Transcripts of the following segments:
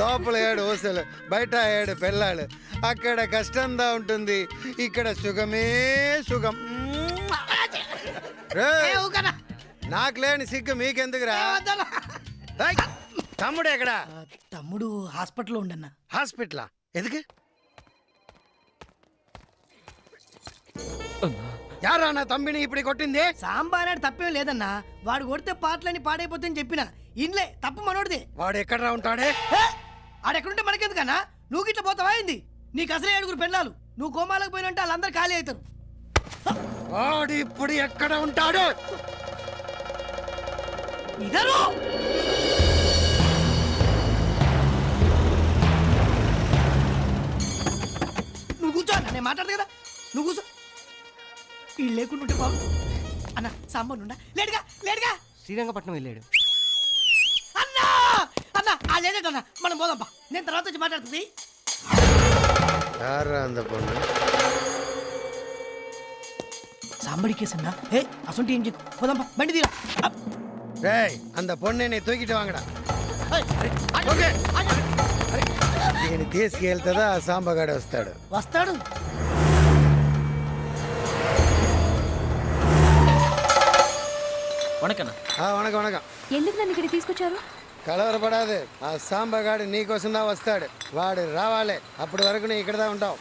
లోపల ఏడు ఊసలు బయట ఏడు పెళ్ళాలు. అక్కడ కష్టంగా ఉంటుంది ఇక్కడ సుఖమే సుఖం. రేయ్, ఏ ఊకనా? నాకు లేని సిగ్గు మీకెందుకురా? తమ్ముడు ఎక్కడ? తమ్ముడు హాస్పిటల్లో ఉండన్నా హాస్పిటలా? ఎందుకు? యారా నా తమ్మిని ఇప్పుడు కొట్టింది? సాంబా అనేది తప్పేం లేదన్నా. వాడు కొడితే పాటలని పాడైపోతుందని చెప్పిన. ఇన్లే తప్పు మనోడిదే. వాడు ఎక్కడ ఉంటాడే? ఆడెక్కడుంటే మనకెందుకన్నా? నువ్వు గిట్ల పోతావా ఏంది? నీకు అసలే ఏడుగురు పెళ్ళాలు. నువ్వు కోమాలకు పోయినంటే వాళ్ళందరూ ఖాళీ అవుతారు. వాడు ఇప్పుడు ఎక్కడ ఉంటాడు? ఇదరు! నువ్వు కూర్చో అన్న నేను మాట్లాడదు కదా. నువ్వు కూర్చో. వీళ్ళు లేకుండా ఉంటే బాగు అన్న సాంబార్ ఉండా లేడుగా లేడుగా శ్రీరంగపట్నం వెళ్ళాడు. అన్న ఆ లేదట అన్న మనం పోదాంపా నేను తర్వాత వచ్చి మాట్లాడుతుంది యారా అంద పొన్ను సాంబడి కేసు అన్నా ఏ అసలు ఏం చెప్పు పోదాంపా బండి తీరా అప్. டேய் அந்த பொண்ணை நீ தூக்கிட்டு வாங்கடா ఏయ్, అరే, ఆగు, ఓకే. ఆగు. దీన్ని తీసుకెళ్తుందా సాంబగాడు వస్తాడు వస్తాడు వణకన్న ఆ, వణకం వణకం ఎందుకు నన్ను ఇక్కడ తీసుకొచ్చారు కలవరపడాదు. ఆ సాంబగాడు నీకోసం దా వస్తాడు. వాడు రావాలి. అప్పటి వరకు నీ ఇక్కడదా ఉంటావు.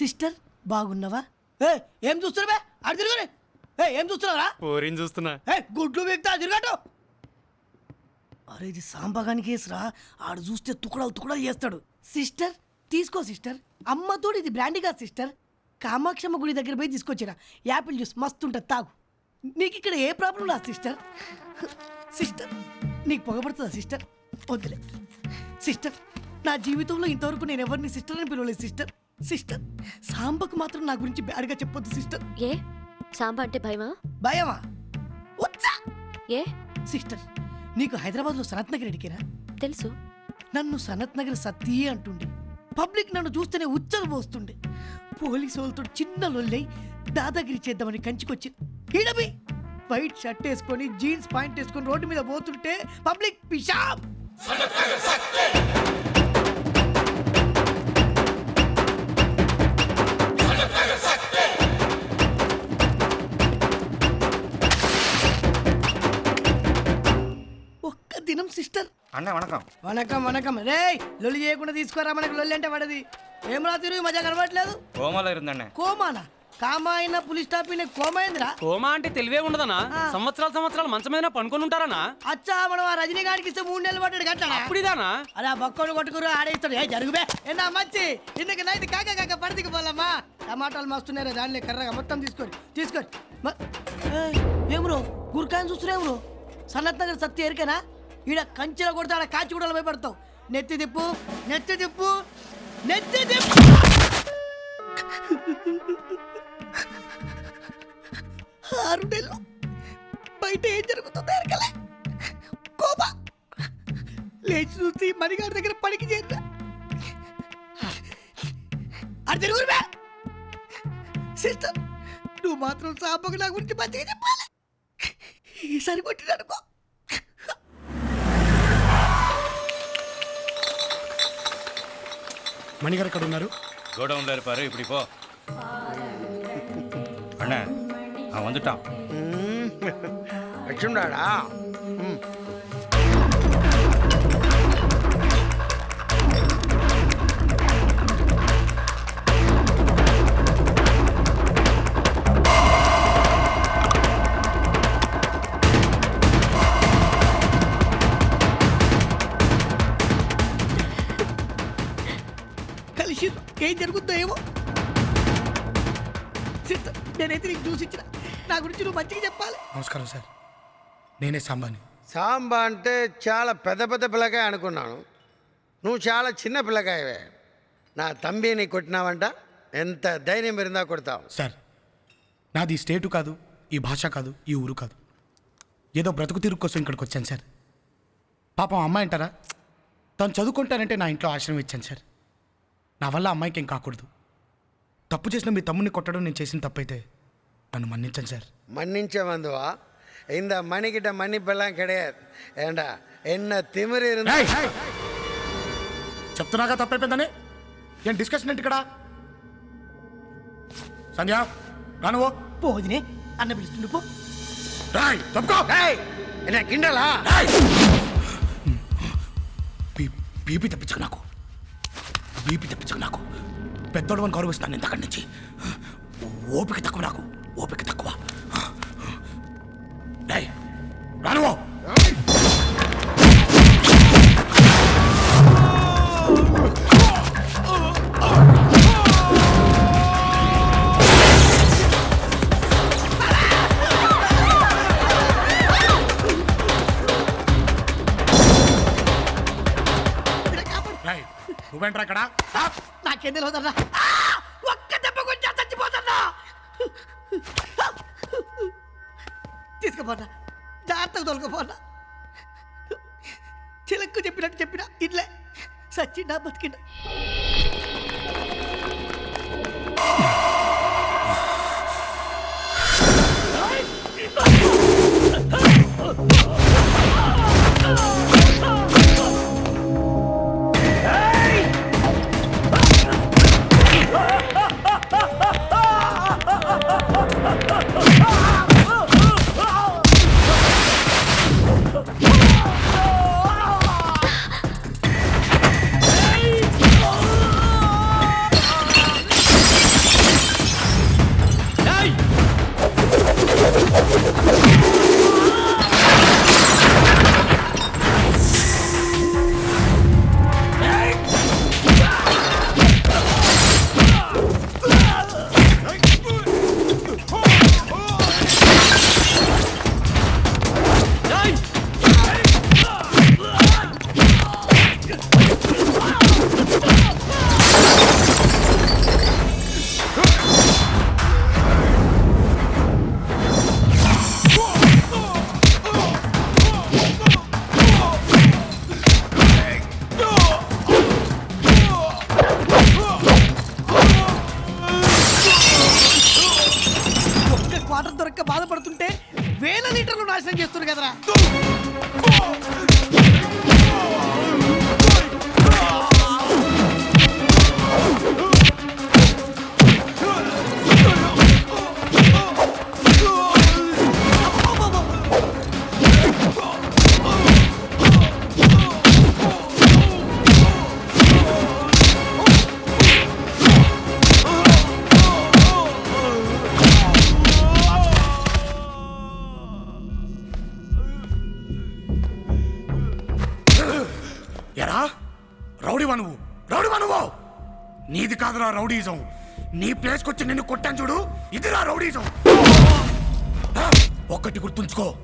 సిస్టర్ బాగున్నావా? ఏ ఏం చూస్తున్నావే అటు తిరుగురే ఏ ఏం చూస్తున్నారా పోరిని చూస్తున్నా. ఏ గుడ్లు వీక్తా తిరగటు అరే ఇది సాంబగాని కేసురా. ఆడు చూస్తే తుకడాలు తుకడాలు చేస్తాడు. సిస్టర్ తీసుకో సిస్టర్. అమ్మతోడు ఇది బ్రాండీగా సిస్టర్. కామాక్షమ్మ గుడి దగ్గర పోయి తీసుకొచ్చిరా. యాపిల్ జ్యూస్ మస్తు ఉంటుంది తాగు. నీకు ఇక్కడ ఏ ప్రాబ్లం రా సిస్టర్? సిస్టర్ నీకు పొగపడుతుందా సిస్టర్? వద్దులే. సిస్టర్ నా జీవితంలో ఇంతవరకు నేను ఎవరిని సిస్టర్ అని పిలవలేదు సిస్టర్. సిస్టర్ సాంబకు మాత్రం నా గురించి బ్యాడ్గా చెప్పొద్దు సిస్టర్. ఏ? సాంబా అంటే భయమా? భయమా? వచ్చా ఏ? సిస్టర్ నీకు హైదరాబాద్లో సనత్ నగర్ ఎడికేరా తెలుసు. నన్ను సనత్ నగర్ సతీ అంటుండే. పబ్లిక్ నన్ను చూస్తేనే ఉచ్చలు పోస్తుండే పోలీసు వాళ్ళతో చిన్న లొల్లై దాదాగిరి చేద్దామని కంచికొచ్చి ఈడబి వైట్ షర్ట్ వేసుకొని జీన్స్ పాయింట్ వేసుకొని రోడ్డు మీద పోతుంటే పబ్లిక్ పిషాబ్ వెల్కమ్ సిస్టర్. అన్న వణకం. వనకం వనకం రే లొల్లి చేయకుండా తీసుకోరా మనకు లొల్లి అంటే పడది ఏం రా తిరుగు మజా కనబడట్లేదు కోమాల కోమాల కోమానా? కామా పులి స్టాప్ ఈయన కోమైందిరా కోమా అంటే తెలివే ఉండదనా సంవత్సరాలు సంవత్సరాలు మంచం మీద పనుకొని ఉంటారనా అచ్చా మనం ఆ రజనీకాడికి ఇస్తే మూడు నెలలు పడ్డాడు కట్టడా అప్పుడిదానా? అలా బక్కోడు కొట్టుకురు ఆడేస్తాడు ఏ జరుగుబే ఎన్నా మంచి ఇందుకు నైతి కాక కాక పడదికి పోలమ్మా. టమాటాలు మస్తున్నాయి దానిలో కర్రగా మొత్తం తీసుకొని తీసుకొని. ఏమ్రో? గురికాయని చూస్తున్నా ఏమ్రో? సన్నత్ నగర్ సత్య ఎరికేనా? ఈడ కంచెల కొడితే ఆడ కాచి కూడా భయపడతావు. నెత్తి తిప్పు నెత్తి తిప్పు నెత్తి తిప్పు. ఆరు నెలలు బయట ఏం జరుగుతుందో ఎరకలే కోపా. లేచి చూసి మణిగారి దగ్గర పనికి చేద్దా అది తిరుగురువే సిస్టర్ నువ్వు మాత్రం సాంబకు నా గురించి మంచిగా చెప్పాలి. ఈసారి కొట్టిననుకో. మణిగారు ఎక్కడ ఉన్నారు గోడౌన్లో இருப்பாரு. இப்படி போ. அண்ணன் அவன் வந்துட்டான். வச்சுண்டாடா నా గురించి నువ్వు మంచిగా చెప్పాలి. నమస్కారం సార్. నేనే సాంబాని. సాంబ అంటే చాలా పెద్ద పెద్ద పిల్లకాయ అనుకున్నాను. నువ్వు చాలా చిన్న పిల్లకాయవే. నా తంబిని కొట్టినావంట. ఎంత ధైర్యం పెరిందా కొడతావు. సార్ నాది ఈ స్టేటు కాదు ఈ భాష కాదు ఈ ఊరు కాదు. ఏదో బ్రతుకు తిరుగు కోసం ఇక్కడికి వచ్చాను సార్. పాపం అమ్మాయి అంటారా? తను చదువుకుంటానంటే నా ఇంట్లో ఆశ్రమం ఇచ్చాను సార్. నా వల్ల అమ్మాయికి ఏం కాకూడదు. తప్పు చేసిన మీ తమ్ముడిని కొట్టడం నేను చేసిన తప్పైతే నన్ను మన్నించండి సార్ மன்னிச்ச வந்துவா இந்த மணிக்கிட்ட மன்னிப்பெல்லாம் கிடையாது ஏண்டா என்ன திமிரு இருந்தா ఏయ్! చెప్తున్నాగా తప్పైపోయిందని ఏం డిస్కషన్ ఏంటి ఇక్కడ సంధ్య రానువో పోదినే అన్న పిలుస్తుండు పో రాయ్ తప్పుకో டேய், என்ன கிண்டலா బీ- బీపీ తెప్పించకు నాకు బీపీ తెప్పించకు నాకు పెద్దోడు అని గౌరవిస్తాను ఇంతకడి నుంచి ఓపిక తక్కువ నాకు ఓపిక తక్కువ రానువో నువ్వేంట్రా ఇక్కడ ఆ! నాకేం తెలియదన్నా ఆ! చెప్పినట్టు చెప్పిన ఇట్లే సచ్చిండా బతికిండా Oh! ఎరా? రౌడీవా నువ్వు? రౌడీవా నువ్వు? నీది కాదురా రౌడీజం. నీ ప్లేస్కి వచ్చి నిన్ను కొట్టాను చూడు. ఇదిరా రౌడీజం. ఒక్కటి గుర్తుంచుకో.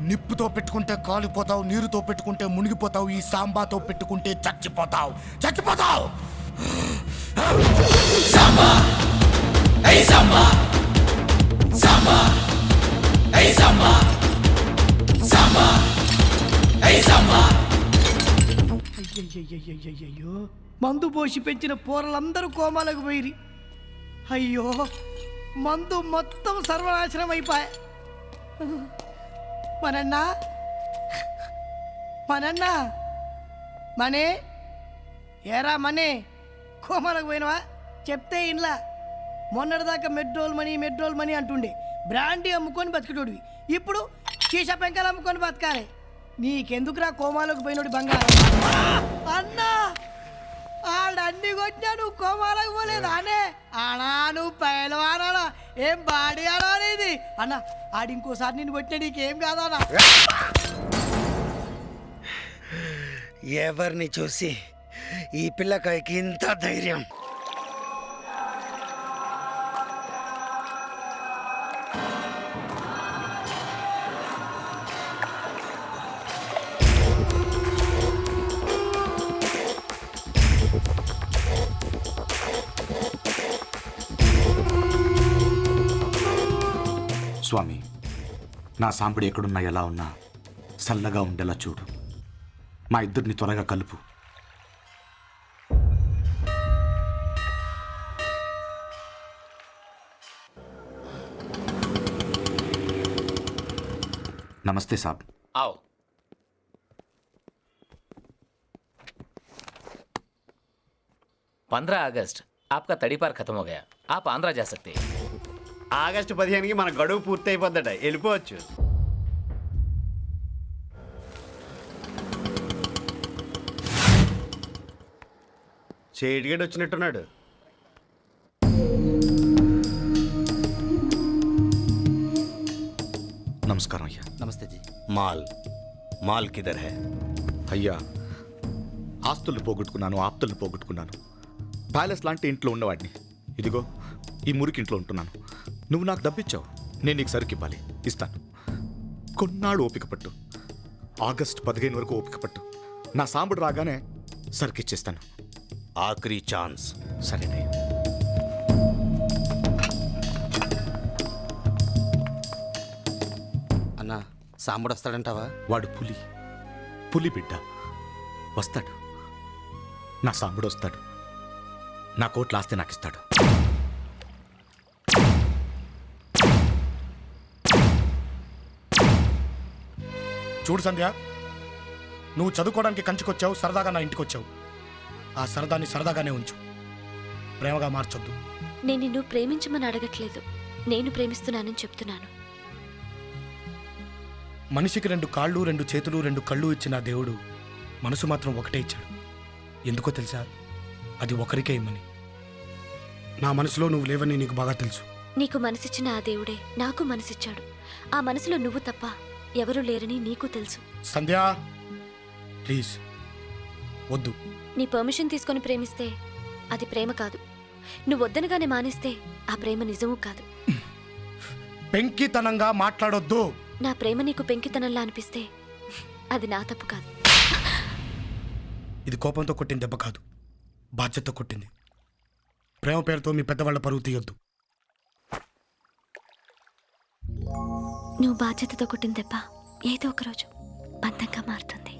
నిప్పుతో పెట్టుకుంటే కాలిపోతావు నీరుతో పెట్టుకుంటే మునిగిపోతావు ఈ సాంబాతో పెట్టుకుంటే చచ్చిపోతావు. చచ్చిపోతావు! అయ్యయ్యయ్యయ్యయ్యో మందు పోసి పెంచిన పోరలందరూ కోమాలకు పోయిరి అయ్యో మందు మొత్తం సర్వనాశనం అయిపోయా మనన్నా మనన్నా మనే ఏరా మనే కోమాలకు పోయినవా చెప్తే ఇంట్లో మొన్నటిదాకా మెడ్రోల్ మనీ మెడ్రోల్ మనీ అంటుండే బ్రాండీ అమ్ముకొని బతికేటోడివి ఇప్పుడు షీషా పెంకలు అమ్ముకొని బతకాలి నీకెందుకురా కోమాలకు పోయినోడి బంగారం? అన్నా! ఆడన్ని కొట్టినా నువ్వు కోమాలకు పోలేదు? అనే! అనా నువ్వు పైలవానా ఏం బాడీ అనా అనేది అన్న ఆడి ఇంకోసారి నిన్ను కొట్టినా నీకేం కాదనా ఎవరిని చూసి ఈ పిల్లకాయకి ఇంత ధైర్యం? స్వామి నా సాంబడి ఎక్కడున్నా ఎలా ఉన్నా చల్లగా ఉండేలా చూడు. మా ఇద్దరిని త్వరగా కలుపు. నమస్తే సాబ్. आओ ఆగస్ట్. ఆప్కా తడిపార్ तड़ी पार खत्म हो गया सकते ఆగస్టు పదిహేనుకి మన గడువు పూర్తి అయిపోద్దట వెళ్ళిపోవచ్చు. చేటిగడు వచ్చినట్టున్నాడు. నమస్కారం అయ్యా. నమస్తే జీ. మాల్. మాల్ కిదర్ హై. అయ్యా ఆస్తులు పోగొట్టుకున్నాను ఆప్తులు పోగొట్టుకున్నాను. ప్యాలెస్ లాంటి ఇంట్లో ఉన్నవాడిని. ఇదిగో ఈ మురికి ఇంట్లో ఉంటున్నాను. నువ్వు నాకు డబ్బిచ్చావు. నేను నీకు సరుకు ఇవ్వాలి ఇస్తాను. కొన్నాడు ఓపిక పట్టు. ఆగస్ట్ పదిహేను వరకు ఓపిక పట్టు. నా సాంబడు రాగానే సరుకు ఇచ్చేస్తాను ఆఖరి ఛాన్స్. సరేనే. అన్న సాంబడు వస్తాడంటావా? వాడు పులి. పులి బిడ్డ. వస్తాడు. నా సాంబడు వస్తాడు. నా కోట్ల ఆస్తి నాకు ఇస్తాడు చూడు సంధ్య నువ్వు చదువుకోవడానికి కంచుకొచ్చావు సరదాగా నా ఇంటికి వచ్చావు ఆ సరదాన్ని సరదాగానే ఉంచు. ప్రేమగా మార్చొద్దు. నేను నిన్ను ప్రేమించమని అడగట్లేదు. నేను ప్రేమిస్తున్నానని చెప్తున్నాను. మనిషికి రెండు కాళ్ళు రెండు చేతులు రెండు కళ్ళు ఇచ్చిన ఆ దేవుడు మనసు మాత్రం ఒకటే ఇచ్చాడు. ఎందుకో తెలుసా? అది ఒకరికే ఇమ్మని. నా మనసులో నువ్వు లేవని నీకు బాగా తెలుసు. నీకు మనసిచ్చిన ఆ దేవుడే నాకు మనసిచ్చాడు. ఆ మనసులో నువ్వు తప్ప ఎవరూ లేరని నీకు తెలుసు. సంధ్య ప్లీజ్. వద్దు. నీ పర్మిషన్ తీసుకొని ప్రేమిస్తే అది ప్రేమ కాదు. నువ్వు వద్దనగానే మానేస్తే ఆ ప్రేమ నిజమూ కాదు. పెంకితనంగా మాట్లాడొద్దు. నా ప్రేమ నీకు పెంకితనంలా అనిపిస్తే అది నా తప్పు కాదు. ఇది కోపంతో కొట్టిన దెబ్బ కాదు. బాధ్యతతో కొట్టింది. ప్రేమ పేరుతో మీ పెద్దవాళ్ళ పరువు తీయొద్దు. నువ్వు బాధ్యతతో కొట్టిన దెబ్బ ఏదో ఒక రోజు బంధంగా మారుతుంది.